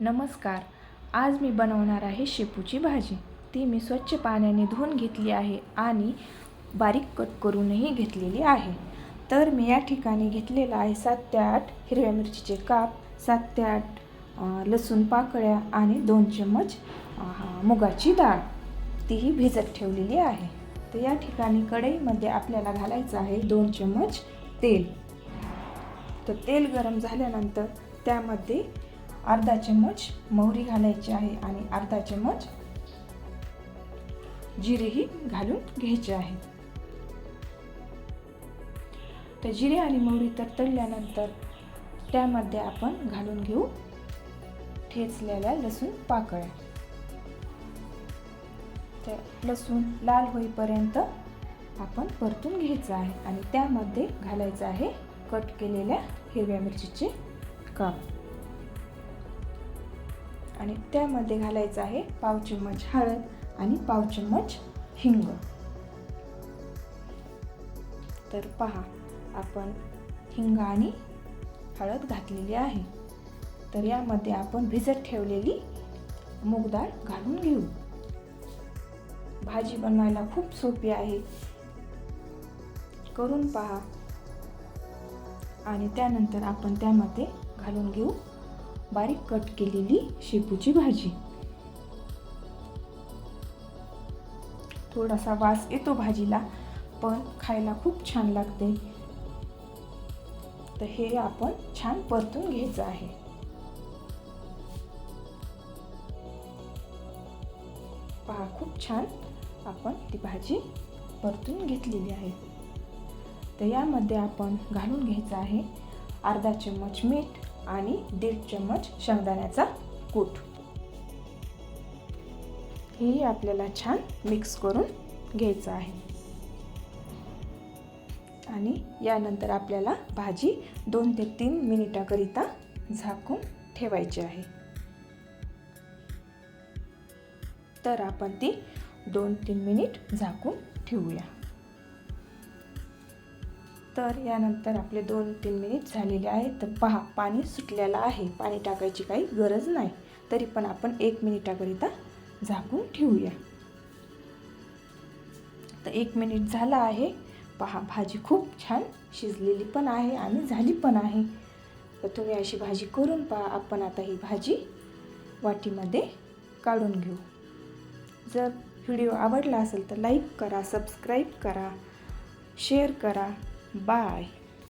नमस्कार. आज मी बनवणार आहे शेपूची भाजी. ती मी स्वच्छ पाण्याने धुवून घेतली आहे आणि बारीक कट करूनही घेतलेली आहे. तर मी या ठिकाणी घेतलेला आहे सात ते आठ हिरव्या मिरचीचे काप सात ते आठ लसूण पाकळ्या आणि दोन चम्मच मुगाची डाळ. तीही भिजत ठेवलेली आहे. तर या ठिकाणी कढईमध्ये आपल्याला घालायचं आहे दोन चम्मच तेल. तर तेल गरम झाल्यानंतर त्यामध्ये अर्धा चम्मच मोहरी घालायची आहे आणि अर्धा चम्मच जिरेही घालून घ्यायचे आहे. तर जिरे आणि मोहरी तडतडल्यानंतर त्यामध्ये आपण घालून घेऊ ठेचलेल्या लसूण पाकळ्या. तर लसूण लाल होईपर्यंत आपण परतून घ्यायचं आहे आणि त्यामध्ये घालायचं आहे कट केलेल्या हिरव्या मिरचीचे काप. आणि त्यामध्ये घालायचं आहे पाव चम्मच हळद आणि पाव चम्मच हिंग. तर पहा आपण हिंग आणि हळद घातलेली आहे. तर यामध्ये आपण भिजत ठेवलेली मूग डाळ घालून घेऊ. भाजी बनवायला खूप सोपी आहे. करून पहा. आणि त्यानंतर आपण त्यामध्ये घालून घेऊ बारीक कट केलेली शेपूची भाजी. थोडासा वास येतो भाजीला पण खायला खूप छान लागते. तर हे आपण छान परतून घ्यायचं आहे. पहा खूप छान आपण ती भाजी परतून घेतलेली आहे. तर यामध्ये आपण घालून घ्यायचं आहे अर्धा चम्मच मीठ आणि दीड चम्मच शेंगदाण्याचा कूट. हेही आपल्याला छान मिक्स करून घ्यायचं आहे. आणि यानंतर आपल्याला भाजी दोन ते तीन मिनिटाकरिता झाकून ठेवायची आहे. तर आपण ती दोन तीन मिनिट झाकून ठेवूया. तर यानंतर आपले दोन तीन मिनिट झालेले आहेत. तर पहा पाणी सुटलेलं आहे. पाणी टाकायची काही गरज नाही. तरी पण आपण एक मिनिटाकरिता झाकून ठेवूया. तर एक मिनिट झालं आहे. पहा भाजी खूप छान शिजलेली पण आहे आणि झाली पण आहे. तर तुम्ही अशी भाजी करून पहा. आपण आता ही भाजी वाटीमध्ये काढून घेऊ. जर व्हिडिओ आवडला असेल तर लाईक करा सबस्क्राईब करा शेअर करा. Bye.